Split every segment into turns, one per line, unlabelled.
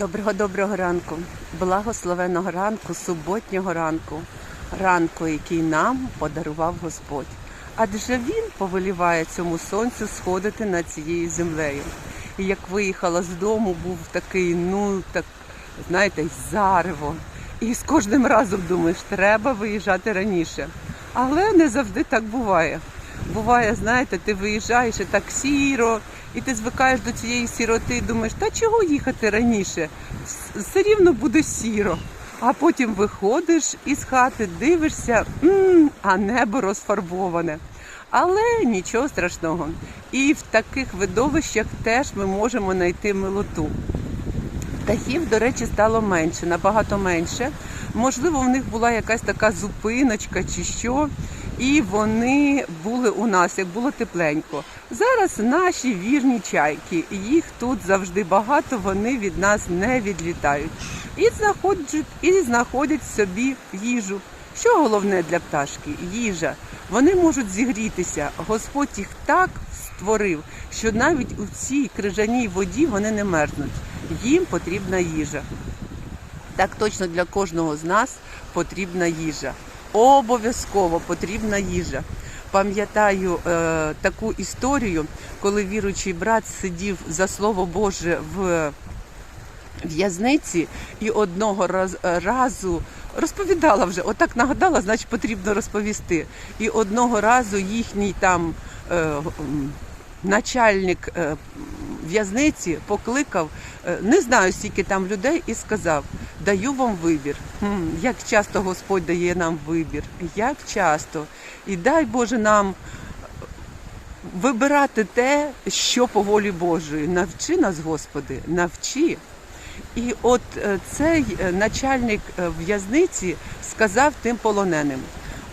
Доброго доброго ранку, благословеного ранку, суботнього ранку, ранку, який нам подарував Господь. Адже він повеліває цьому сонцю сходити над цією землею. І як виїхала з дому, був такий, ну так знаєте, зарево. І з кожним разом думаєш, треба виїжджати раніше. Але не завжди так буває. Буває, знаєте, ти виїжджаєш і так сіро, і ти звикаєш до цієї сіроти і думаєш, та чого їхати раніше? Все рівно буде сіро. А потім виходиш із хати, дивишся, а небо розфарбоване. Але нічого страшного. І в таких видовищах теж ми можемо знайти милоту. Птахів, до речі, стало менше, набагато менше. Можливо, в них була якась така зупиночка чи що, і вони були у нас, як було тепленько. Зараз наші вірні чайки, їх тут завжди багато, вони від нас не відлітають. І знаходять, і знаходять собі їжу. Що головне для пташки? Їжа. Вони можуть зігрітися. Господь їх так створив, що навіть у цій крижаній воді вони не мерзнуть. Їм потрібна їжа. Так точно для кожного з нас потрібна їжа. Обов'язково потрібна їжа. Пам'ятаю е, таку історію, коли віруючий брат сидів за слово Боже в в'язниці і одного раз, разу розповідала вже, отак нагадала, значить потрібно розповісти. І одного разу їхній там е, начальник е, в'язниці покликав, е, не знаю скільки там людей, і сказав: даю вам вибір. Як часто Господь дає нам вибір, як часто. І дай Боже нам вибирати те, що по волі Божої. Навчи нас, Господи, навчи. І от е, цей е, начальник е, в'язниці сказав тим полоненим: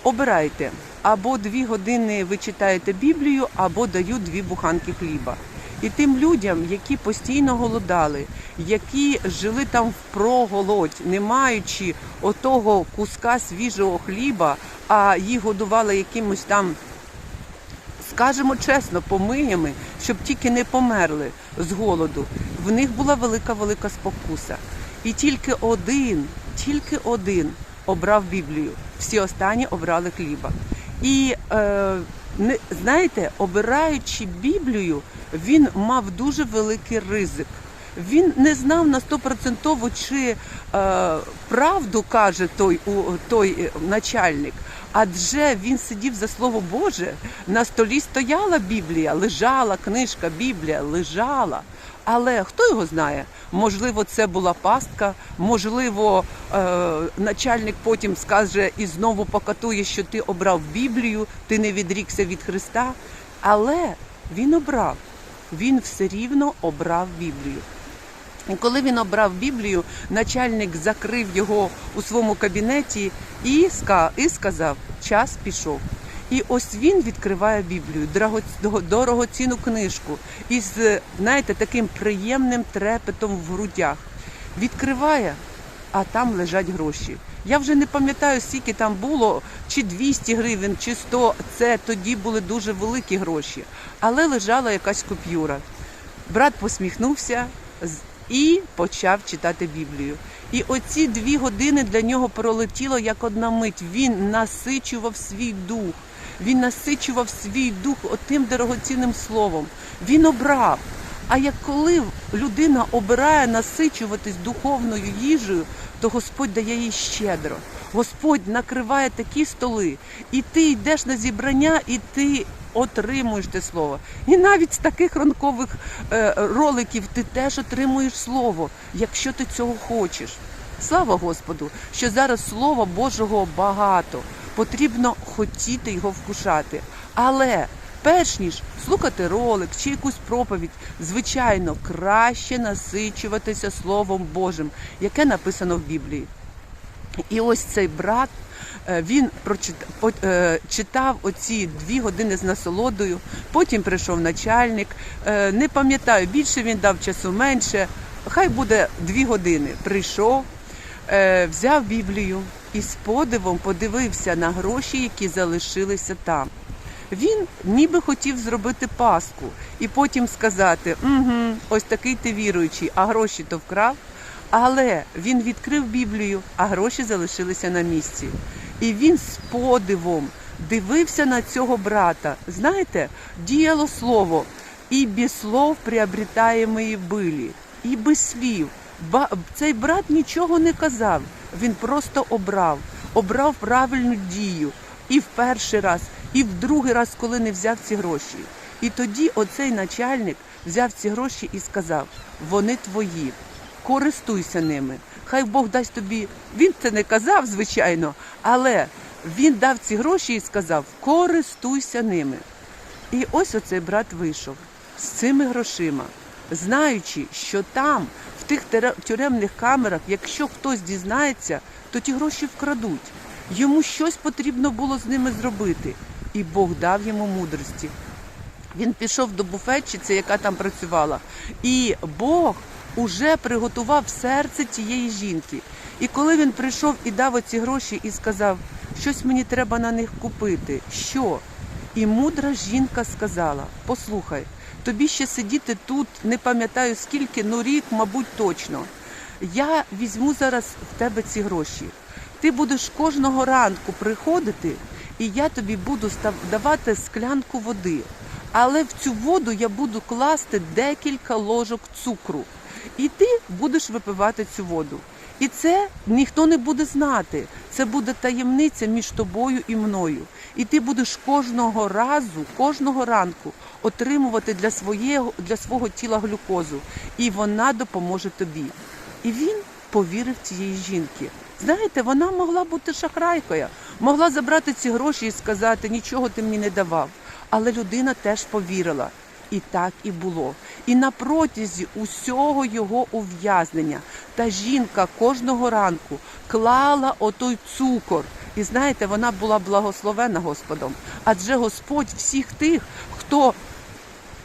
обирайте або дві години ви читаєте Біблію, або даю дві буханки хліба. І тим людям, які постійно голодали, які жили там впроголодь, не маючи отого куска свіжого хліба, а їх годували якимось там скажемо чесно, помиями, щоб тільки не померли з голоду. В них була велика велика спокуса. І тільки один, тільки один обрав Біблію. Всі останні обрали хліба. І е, не знаєте, обираючи Біблію, він мав дуже великий ризик. Він не знав на стопроцентово, чи е, правду каже той, у, той е, начальник, адже він сидів за слово Боже. На столі стояла Біблія, лежала книжка, Біблія лежала. Але хто його знає? Можливо, це була пастка, можливо, е, начальник потім скаже і знову покатує, що ти обрав Біблію, ти не відрікся від Христа. Але він обрав, він все рівно обрав Біблію. І коли він обрав Біблію, начальник закрив його у своєму кабінеті і сказав: час пішов. І ось він відкриває Біблію, дорогоцінну книжку із, знаєте, таким приємним трепетом в грудях. Відкриває, а там лежать гроші. Я вже не пам'ятаю, скільки там було, чи 200 гривень, чи 100. Це тоді були дуже великі гроші. Але лежала якась купюра. Брат посміхнувся і почав читати Біблію. І оці дві години для нього пролетіло як одна мить. Він насичував свій дух. Він насичував свій дух отим дорогоцінним словом. Він обрав. А як коли людина обирає насичуватись духовною їжею, то Господь дає їй щедро. Господь накриває такі столи, і ти йдеш на зібрання, і ти отримуєш те слово. І навіть з таких ранкових е, роликів ти теж отримуєш слово, якщо ти цього хочеш. Слава Господу, що зараз Слова Божого багато. Потрібно хотіти його вкушати. Але перш ніж слухати ролик чи якусь проповідь, звичайно, краще насичуватися Словом Божим, яке написано в Біблії. І ось цей брат. е, Він е, читав оці дві години з насолодою. Потім прийшов начальник. Е, Не пам'ятаю, більше він дав часу менше. Хай буде дві години. Прийшов, взяв Біблію і з подивом подивився на гроші, які залишилися там. Він ніби хотів зробити паску і потім сказати: угу, ось такий ти віруючий, а гроші то вкрав. Але він відкрив Біблію, а гроші залишилися на місці. І він з подивом дивився на цього брата. Знаєте, діяло слово, і без слов приобретаємо і били, і без слів. Цей брат нічого не казав, він просто обрав, обрав правильну дію. І в перший раз, і в другий раз, коли не взяв ці гроші. І тоді оцей начальник взяв ці гроші і сказав: вони твої, користуйся ними. Хай Бог дасть тобі. Він це не казав, звичайно, але він дав ці гроші і сказав: користуйся ними. І ось оцей брат вийшов з цими грошима, знаючи, що там, в тих тюремних камерах, якщо хтось дізнається, то ті гроші вкрадуть. Йому щось потрібно було з ними зробити, і Бог дав йому мудрості. Він пішов до буфетчиці, яка там працювала, і Бог уже приготував серце тієї жінки. І коли він прийшов і дав оці гроші і сказав, щось мені треба на них купити. Що? І мудра жінка сказала: Послухай, тобі ще сидіти тут, не пам'ятаю скільки, ну рік, мабуть, точно. Я візьму зараз в тебе ці гроші. Ти будеш кожного ранку приходити, і я тобі буду давати склянку води. Але в цю воду я буду класти декілька ложок цукру. І ти будеш випивати цю воду. І це ніхто не буде знати. Це буде таємниця між тобою і мною. І ти будеш кожного разу, кожного ранку отримувати для своєго для свого тіла глюкозу, і вона допоможе тобі. І він повірив цієї жінки. Знаєте, вона могла бути шахрайкою, могла забрати ці гроші і сказати, нічого ти мені не давав. Але людина теж повірила. І так і було. І на протязі усього його ув'язнення та жінка кожного ранку клала отой цукор. І знаєте, вона була благословена Господом. Адже Господь всіх тих, хто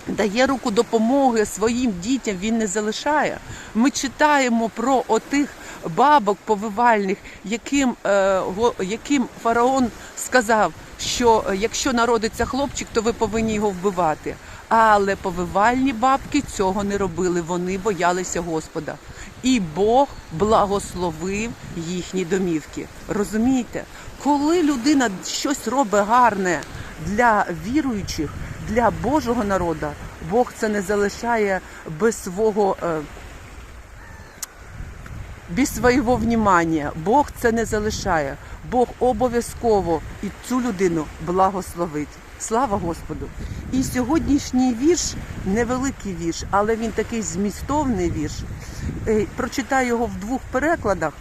дає руку допомоги своїм дітям, він не залишає. Ми читаємо про отих бабок повивальних, яким, е, яким фараон сказав, що якщо народиться хлопчик, то ви повинні його вбивати. Але повивальні бабки цього не робили. Вони боялися Господа. І Бог благословив їхні домівки. Розумієте, коли людина щось робить гарне для віруючих, для Божого народу, Бог це не залишає без свого. е, без свого внимання. Бог це не залишає. Бог обов'язково і цю людину благословить. Слава Господу! І сьогоднішній вірш невеликий вірш, але він такий змістовний вірш. Е, Прочитаю його в двох перекладах.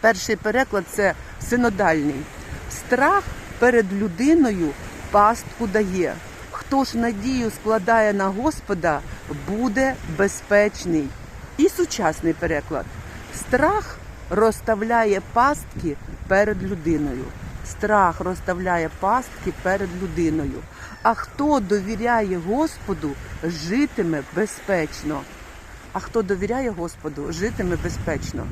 Перший переклад це синодальний. Страх перед людиною пастку дає. Хто ж надію складає на Господа, буде безпечний. І сучасний переклад. Страх розставляє пастки перед людиною. Страх розставляє пастки перед людиною. А хто довіряє Господу, житиме безпечно. А хто довіряє Господу, житиме безпечно.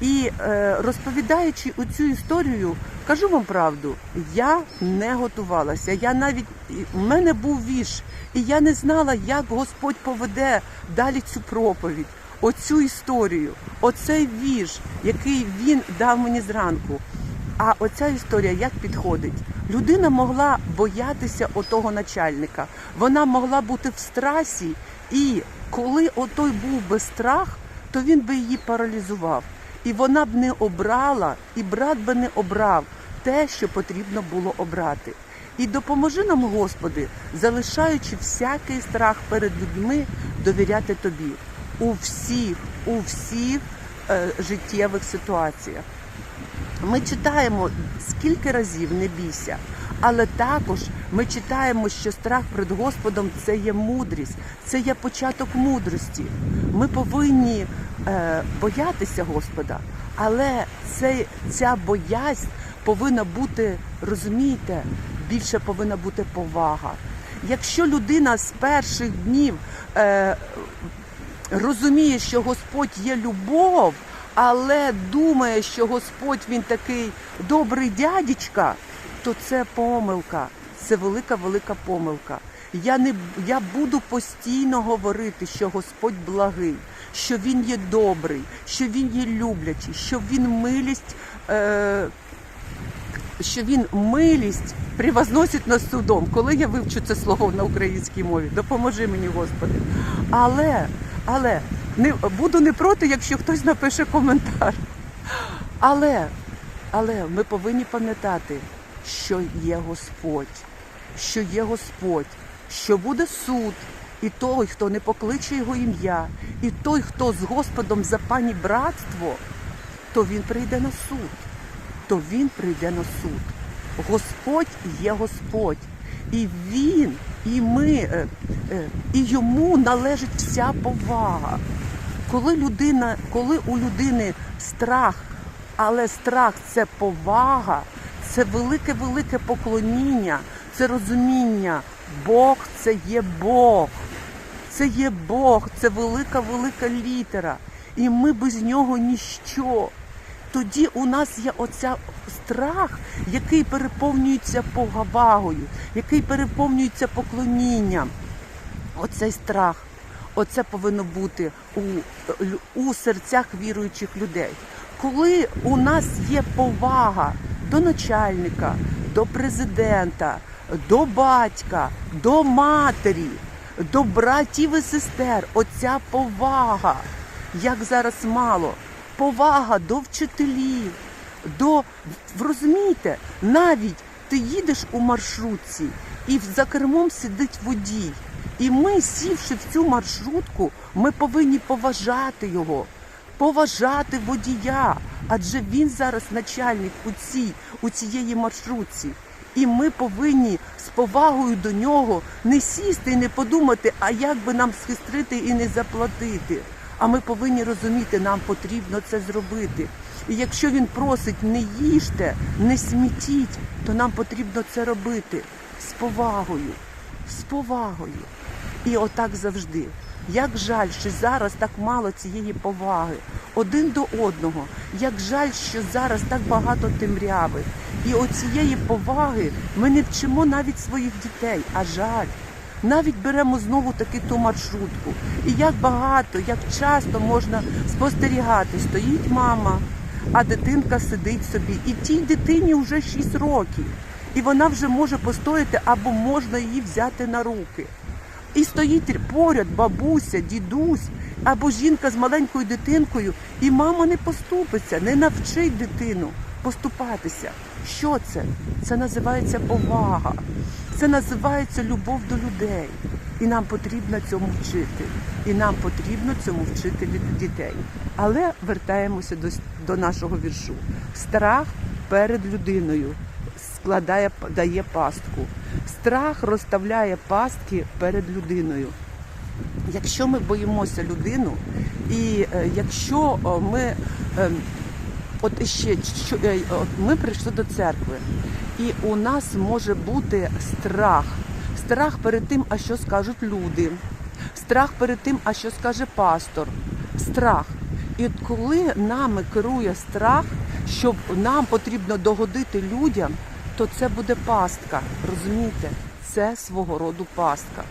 І е, розповідаючи цю історію, кажу вам правду, я не готувалася. Я навіть у мене був вірш, і я не знала, як Господь поведе далі цю проповідь, оцю історію, оцей вірш, який він дав мені зранку. А оця історія як підходить? Людина могла боятися отого начальника. Вона могла бути в страсі, і коли отой був би страх, то він би її паралізував. І вона б не обрала, і брат би не обрав те, що потрібно було обрати. І допоможи нам, Господи, залишаючи всякий страх перед людьми, довіряти тобі у всіх, у всіх е, життєвих ситуаціях. Ми читаємо скільки разів не бійся, але також ми читаємо, що страх перед Господом це є мудрість, це є початок мудрості. Ми повинні е, боятися Господа, але це, ця боязнь повинна бути, розумієте, більше повинна бути повага. Якщо людина з перших днів е, розуміє, що Господь є любов, але думає, що Господь він такий добрий дядечка, то це помилка. Це велика велика помилка. Я не я буду постійно говорити, що Господь благий, що Він є добрий, що Він є люблячий, що Він милість. Е, що він милість превозносить над судом. Коли я вивчу це слово на українській мові, допоможи мені, Господи. Але, але не буду не проти, якщо хтось напише коментар. Але, але ми повинні пам'ятати, що є Господь, що є Господь, що буде суд, і той, хто не покличе його ім'я, і той, хто з Господом за пані братство, то він прийде на суд то він прийде на суд. Господь є Господь. І він, і ми, е, е, і йому належить вся повага. Коли людина, коли у людини страх, але страх це повага, це велике-велике поклоніння, це розуміння. Бог це є Бог. Це є Бог, це велика велика літера. І ми без нього ніщо. Тоді у нас є оця страх, який переповнюється повагою, який переповнюється поклонінням. Оцей страх, оце повинно бути у, у серцях віруючих людей. Коли у нас є повага до начальника, до президента, до батька, до матері, до братів і сестер, оця повага, як зараз мало, повага до вчителів, до розумієте, навіть ти їдеш у маршрутці і за кермом сидить водій. І ми, сівши в цю маршрутку, ми повинні поважати його, поважати водія, адже він зараз начальник у цій, у цієї маршрутці. І ми повинні з повагою до нього не сісти і не подумати, а як би нам схистрити і не заплатити. А ми повинні розуміти, нам потрібно це зробити. І якщо він просить не їжте, не смітіть, то нам потрібно це робити з повагою, з повагою. І отак завжди. Як жаль, що зараз так мало цієї поваги один до одного. Як жаль, що зараз так багато темряви. І оцієї поваги ми не вчимо навіть своїх дітей, а жаль. Навіть беремо знову таки ту маршрутку. І як багато, як часто можна спостерігати, стоїть мама, а дитинка сидить собі. І тій дитині вже 6 років. І вона вже може постояти або можна її взяти на руки. І стоїть поряд бабуся, дідусь або жінка з маленькою дитинкою, і мама не поступиться, не навчить дитину поступатися. Що це? Це називається повага. Це називається любов до людей. І нам потрібно цьому вчити. І нам потрібно цьому вчити дітей. Але вертаємося до, до нашого віршу. Страх перед людиною складає, дає пастку. Страх розставляє пастки перед людиною. Якщо ми боїмося людину, і е, якщо ми е, от ще е, ми прийшли до церкви, і у нас може бути страх. Страх перед тим, а що скажуть люди, страх перед тим, а що скаже пастор. Страх. І коли нами керує страх, що нам потрібно догодити людям, то це буде пастка. Розумієте? Це свого роду пастка.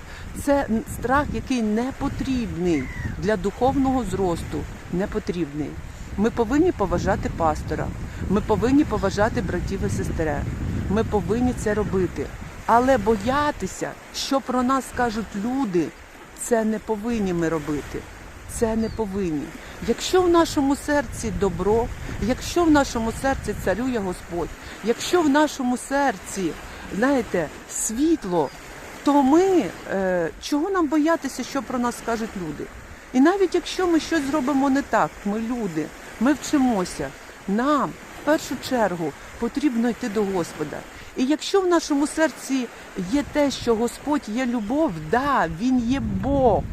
Це страх, який не потрібний для духовного зросту, не потрібний. Ми повинні поважати пастора, ми повинні поважати братів і сестер. Ми повинні це робити. Але боятися, що про нас скажуть люди, це не повинні ми робити. Це не повинні. Якщо в нашому серці добро, якщо в нашому серці царює Господь, якщо в нашому серці, знаєте, світло, то ми е, чого нам боятися, що про нас скажуть люди? І навіть якщо ми щось зробимо не так, ми люди, ми вчимося. Нам в першу чергу потрібно йти до Господа. І якщо в нашому серці є те, що Господь є любов, да, Він є Бог,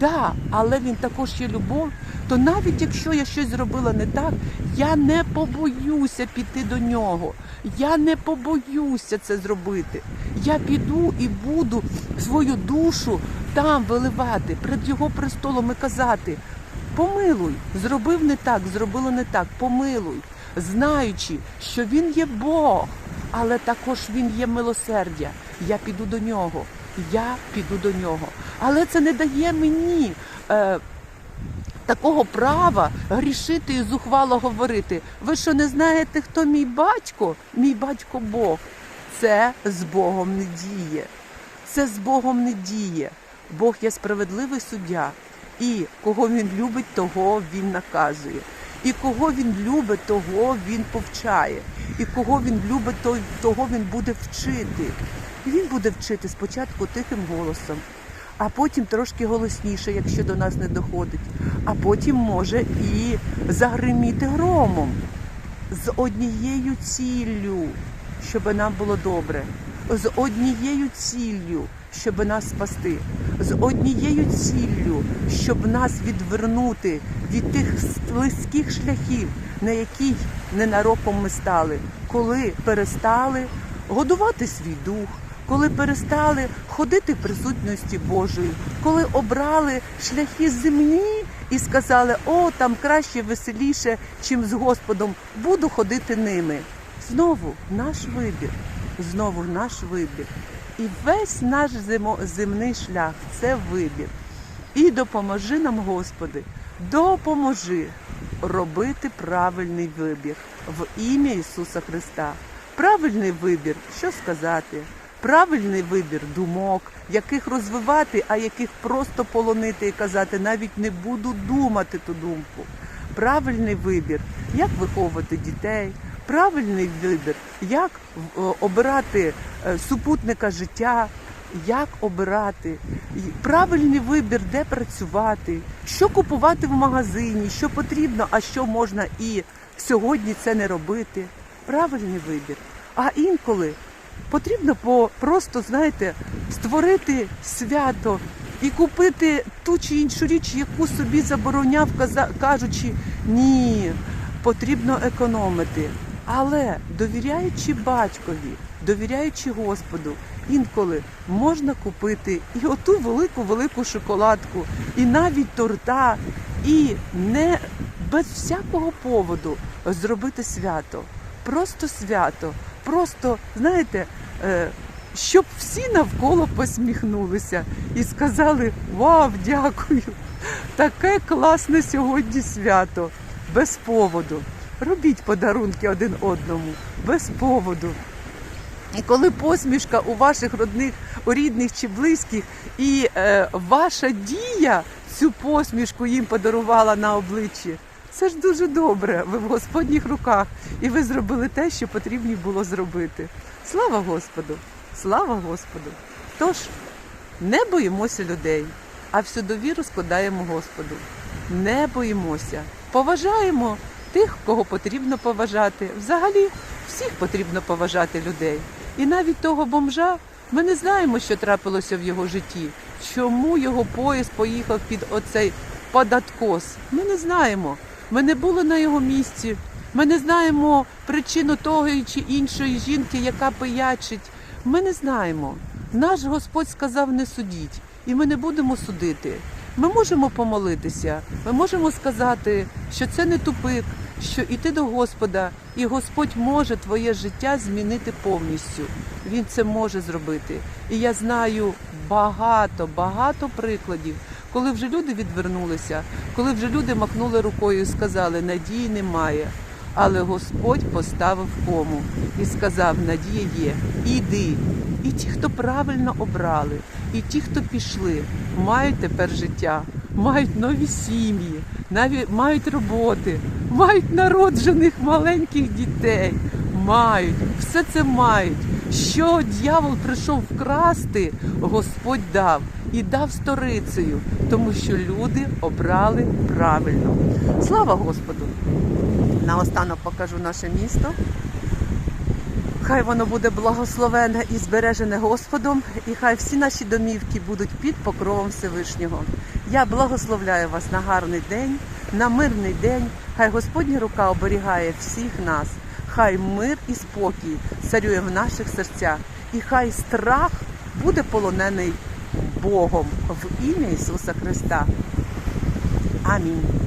да, але Він також є любов, то навіть якщо я щось зробила не так, я не побоюся піти до нього. Я не побоюся це зробити. Я піду і буду свою душу там виливати, перед його престолом і казати: помилуй, зробив не так, зробило не так, помилуй, знаючи, що він є Бог, але також він є милосердя. Я піду до нього. Я піду до нього. Але це не дає мені. Е, Такого права грішити і зухвало говорити. Ви що не знаєте, хто мій батько? Мій батько Бог. Це з Богом не діє. Це з Богом не діє. Бог є справедливий суддя. І кого він любить, того він наказує. І кого він любить, того він повчає. І кого він любить, того він буде вчити. Він буде вчити спочатку тихим голосом, а потім трошки голосніше, якщо до нас не доходить, а потім може і загриміти громом з однією ціллю, щоб нам було добре, з однією ціллю, щоб нас спасти, з однією ціллю, щоб нас відвернути від тих слизьких шляхів, на яких ненароком ми стали, коли перестали годувати свій дух, коли перестали ходити в присутності Божої, коли обрали шляхи земні і сказали, о, там краще, веселіше, чим з Господом, буду ходити ними. Знову наш вибір, знову наш вибір. І весь наш земний шлях це вибір. І допоможи нам, Господи, допоможи робити правильний вибір в ім'я Ісуса Христа. Правильний вибір, що сказати? Правильний вибір думок, яких розвивати, а яких просто полонити і казати, навіть не буду думати ту думку. Правильний вибір, як виховувати дітей, правильний вибір, як е, обирати е, супутника життя, як обирати, правильний вибір, де працювати, що купувати в магазині, що потрібно, а що можна і сьогодні це не робити. Правильний вибір. А інколи потрібно по просто, знаєте, створити свято і купити ту чи іншу річ, яку собі забороняв, кажучи, ні, потрібно економити. Але довіряючи батькові, довіряючи Господу, інколи можна купити і оту велику велику шоколадку, і навіть торта, і не без всякого поводу зробити свято. Просто свято, просто знаєте, е, щоб всі навколо посміхнулися і сказали: Вау, дякую! Таке класне сьогодні свято, без поводу. Робіть подарунки один одному, без поводу. І коли посмішка у ваших родних, у рідних чи близьких, і е, ваша дія цю посмішку їм подарувала на обличчі, це ж дуже добре. Ви в Господніх руках, і ви зробили те, що потрібно було зробити. Слава Господу! Слава Господу! Тож не боїмося людей, а всю довіру складаємо Господу. Не боїмося, поважаємо тих, кого потрібно поважати. Взагалі, всіх потрібно поважати людей. І навіть того бомжа ми не знаємо, що трапилося в його житті. Чому його поїзд поїхав під оцей податкос? Ми не знаємо. Ми не були на його місці. Ми не знаємо причину того чи іншої жінки, яка пиячить. Ми не знаємо. Наш Господь сказав не судіть, і ми не будемо судити. Ми можемо помолитися, ми можемо сказати, що це не тупик, що іти до Господа, і Господь може твоє життя змінити повністю. Він це може зробити. І я знаю багато, багато прикладів, коли вже люди відвернулися, коли вже люди махнули рукою і сказали, надії немає. Але Господь поставив кому і сказав: Надія є, іди. І ті, хто правильно обрали, і ті, хто пішли, мають тепер життя, мають нові сім'ї, навіть мають роботи, мають народжених маленьких дітей, мають, все це мають. Що дьявол прийшов вкрасти, Господь дав і дав сторицею, тому що люди обрали правильно. Слава Господу! Наостанок покажу наше місто. Хай воно буде благословене і збережене Господом, і хай всі наші домівки будуть під покровом Всевишнього. Я благословляю вас на гарний день, на мирний день. Хай Господня рука оберігає всіх нас. Хай мир і спокій царює в наших серцях, і хай страх буде полонений Богом в ім'я Ісуса Христа. Амінь.